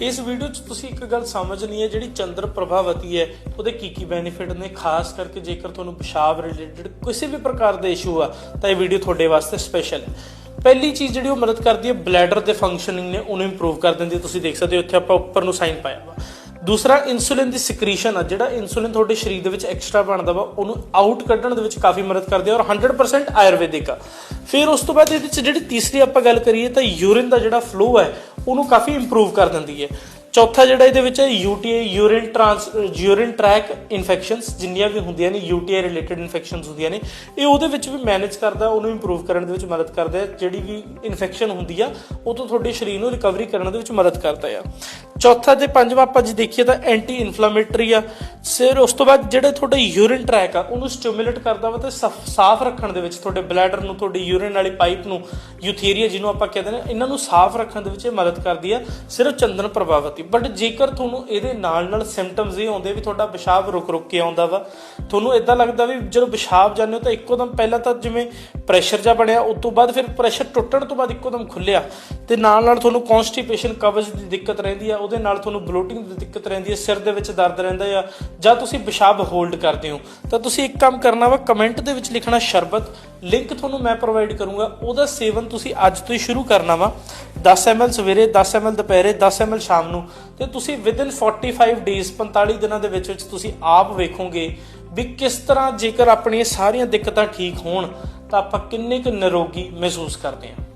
ਇਸ ਵੀਡੀਓ 'ਚ ਤੁਸੀਂ ਇੱਕ ਗੱਲ ਸਮਝਣੀ ਹੈ, ਜਿਹੜੀ ਚੰਦਰ ਪ੍ਰਭਾਵਤੀ ਹੈ, ਉਹਦੇ ਕੀ ਕੀ ਬੈਨੀਫਿਟ ਨੇ? ਖਾਸ ਕਰਕੇ ਜੇਕਰ ਤੁਹਾਨੂੰ ਪਿਸ਼ਾਬ ਰਿਲੇਟਡ ਕਿਸੇ ਵੀ ਪ੍ਰਕਾਰ ਦਾ ਇਸ਼ੂ ਆ, ਤਾਂ ਇਹ ਵੀਡੀਓ ਤੁਹਾਡੇ ਵਾਸਤੇ ਸਪੈਸ਼ਲ ਹੈ। ਪਹਿਲੀ ਚੀਜ਼ ਜਿਹੜੀ ਉਹ ਮਦਦ ਕਰਦੀ ਹੈ ਬਲੈਡਰ ਦੇ ਫੰਕਸ਼ਨਿੰਗ ਨੇ, ਉਹਨੂੰ ਇੰਪਰੂਵ ਕਰ ਦਿੰਦੀ ਤੁਸੀਂ ਦੇਖ ਸਕਦੇ ਹੋ, ਇੱਥੇ ਆਪਾਂ ਉੱਪਰ ਨੂੰ ਸਾਈਨ ਪਾਇਆ ਵਾ। ਦੂਸਰਾ ਇਨਸੂਲਿਨ ਦੀ ਸਿਕ੍ਰੀਸ਼ਨ ਆ, ਜਿਹੜਾ ਇਨਸੂਲਿਨ ਤੁਹਾਡੇ ਸਰੀਰ ਦੇ ਵਿੱਚ ਐਕਸਟਰਾ ਬਣਦਾ ਵਾ, ਉਹਨੂੰ ਆਊਟ ਕੱਢਣ ਦੇ ਵਿੱਚ ਕਾਫੀ ਮਦਦ ਕਰਦੇ ਆ ਔਰ 100% ਆਯੁਰਵੈਦਿਕ ਆ। ਫਿਰ ਉਸ ਤੋਂ ਬਾਅਦ ਇਹਦੇ ਵਿੱਚ ਜਿਹੜੀ ਤੀਸਰੀ ਆਪਾਂ ਗੱਲ ਕਰੀਏ ਤਾਂ ਯੂਰਿਨ ਦਾ ਜਿਹੜਾ ਫਲੋ ਹੈ ਉਹਨੂੰ ਕਾਫੀ ਇੰਪਰੂਵ ਕਰ ਦਿੰਦੀ ਹੈ ਚੌਥਾ ਜਿਹੜਾ ਇਹਦੇ ਵਿੱਚ ਹੈ UTI urine trans urine track infections ਜਿੰਨੀਆਂ ਵੀ ਹੁੰਦੀਆਂ ਨੇ ਯੂਟੀਆਈ ਰਿਲੇਟਡ ਇਨਫੈਕਸ਼ਨਸ ਹੁੰਦੀਆਂ ਨੇ, ਇਹ ਉਹਦੇ ਵਿੱਚ ਵੀ ਮੈਨੇਜ ਕਰਦਾ, ਉਹਨੂੰ ਇੰਪਰੂਵ ਕਰਨ ਦੇ ਵਿੱਚ ਮਦਦ ਕਰਦਾ ਹੈ। ਜਿਹੜੀ ਵੀ ਇਨਫੈਕਸ਼ਨ ਹੁੰਦੀ ਆ, ਉਹ ਤੋਂ ਤੁਹਾਡੇ ਸਰੀਰ ਨੂੰ ਰਿਕਵਰੀ ਕਰਨ ਦੇ ਵਿੱਚ ਮਦਦ ਕਰਦਾ ਆ। ਚੌਥਾ ਤੇ ਪੰਜਵਾਂ ਆਪਾਂ ਜੇ ਦੇਖੀਏ ਤਾਂ ਐਂਟੀ ਇਨਫਲੇਮੇਟਰੀ ਆ। ਸਿਰ ਉਸ ਤੋਂ ਬਾਅਦ ਜਿਹੜੇ ਤੁਹਾਡੇ ਯੂਰਿਨ ਟਰੈਕ ਆ, ਉਹਨੂੰ ਸਟਿਮੂਲੇਟ ਕਰਦਾ ਵਾ ਤੇ ਸਫ- ਸਾਫ਼ ਰੱਖਣ ਦੇ ਵਿੱਚ ਤੁਹਾਡੇ ਬਲੈਡਰ ਨੂੰ, ਤੁਹਾਡੀ ਯੂਰਿਨ ਵਾਲੀ ਪਾਈਪ ਨੂੰ ਯੂਥੀਰੀਆ ਜਿਹਨੂੰ ਆਪਾਂ ਕਹਿੰਦੇ ਨੇ, ਇਹਨਾਂ ਨੂੰ ਸਾਫ਼ ਰੱਖਣ ਦੇ ਵਿੱਚ ਇਹ ਮਦਦ ਕਰਦੀ ਆ, ਸਿਰਫ ਚੰਦਨ ਪ੍ਰਭਾਵਤੀ ਬਟ ਜੇਕਰ ਤੁਹਾਨੂੰ ਇਹਦੇ ਨਾਲ ਨਾਲ ਸਿੰਪਟਮਸ ਇਹ ਆਉਂਦੇ ਵੀ ਤੁਹਾਡਾ ਪਿਸ਼ਾਬ ਰੁਕ ਰੁਕ ਕੇ ਆਉਂਦਾ ਵਾ, ਤੁਹਾਨੂੰ ਇਦਾਂ ਲੱਗਦਾ ਵੀ ਜਦੋਂ ਪਿਸ਼ਾਬ ਜਾਂਦੇ ਹੋ ਤਾਂ ਇੱਕੋਦਮ ਪਹਿਲਾਂ ਤਾਂ ਜਿਵੇਂ ਪ੍ਰੈਸ਼ਰ ਜਾ ਬਣਿਆ, ਉਸ ਤੋਂ ਬਾਅਦ ਫਿਰ ਪ੍ਰੈਸ਼ਰ ਟੁੱਟਣ ਤੋਂ ਬਾਅਦ ਇੱਕੋਦਮ ਖੁੱਲਿਆ ਤੇ ਨਾਲ ਨਾਲ ਤੁਹਾਨੂੰ ਕਨਸਟੀਪੇਸ਼ਨ ਕਬਜ਼ ਦੀ ਦਿੱਕਤ ਰਹਿੰਦੀ ਆ ਉਹਦੇ ਨਾਲ ਤੁਹਾਨੂੰ ਬਲੋਟਿੰਗ ਦੀ ਦਿੱਕਤ ਰਹਿੰਦੀ ਹੈ, ਸਿਰ ਦੇ ਵਿੱਚ ਦਰਦ ਰਹਿੰਦਾ ਆ ਜਾਂ ਤੁਸੀਂ ਪਿਸ਼ਾਬ ਹੋਲਡ ਕਰਦੇ ਹੋ, ਤਾਂ ਤੁਸੀਂ ਇੱਕ ਕੰਮ ਕਰਨਾ ਵਾ ਕਮੈਂਟ ਦੇ ਵਿੱਚ ਲਿਖਣਾ ਸ਼ਰਬਤ ਲਿੰਕ ਤੁਹਾਨੂੰ ਮੈਂ ਪ੍ਰੋਵਾਈਡ ਕਰੂੰਗਾ, ਉਹਦਾ ਸੇਵਨ ਤੁਸੀਂ ਅੱਜ ਤੋਂ ਹੀ ਸ਼ੁਰੂ ਕਰਨਾ ਵਾ 10 ml ਸਵੇਰੇ 10 ml ਦੁਪਹਿਰੇ 10 ml ਸ਼ਾਮ ਨੂੰ, ਤੇ ਤੁਸੀਂ ਵਿਦਿਨ 45 ਡੇਜ਼ 45 ਦਿਨਾਂ ਦੇ ਵਿੱਚ ਵਿੱਚ ਤੁਸੀਂ ਆਪ ਵੇਖੋਗੇ ਵੀ ਕਿਸ ਤਰ੍ਹਾਂ ਜੇਕਰ ਆਪਣੀਆਂ ਸਾਰੀਆਂ ਦਿੱਕਤਾਂ ਠੀਕ ਹੋਣ, ਤਾਂ ਆਪਾਂ ਕਿੰਨੇ ਕੁ ਨਿਰੋਗੀ ਮਹਿਸੂਸ ਕਰਦੇ ਹਾਂ।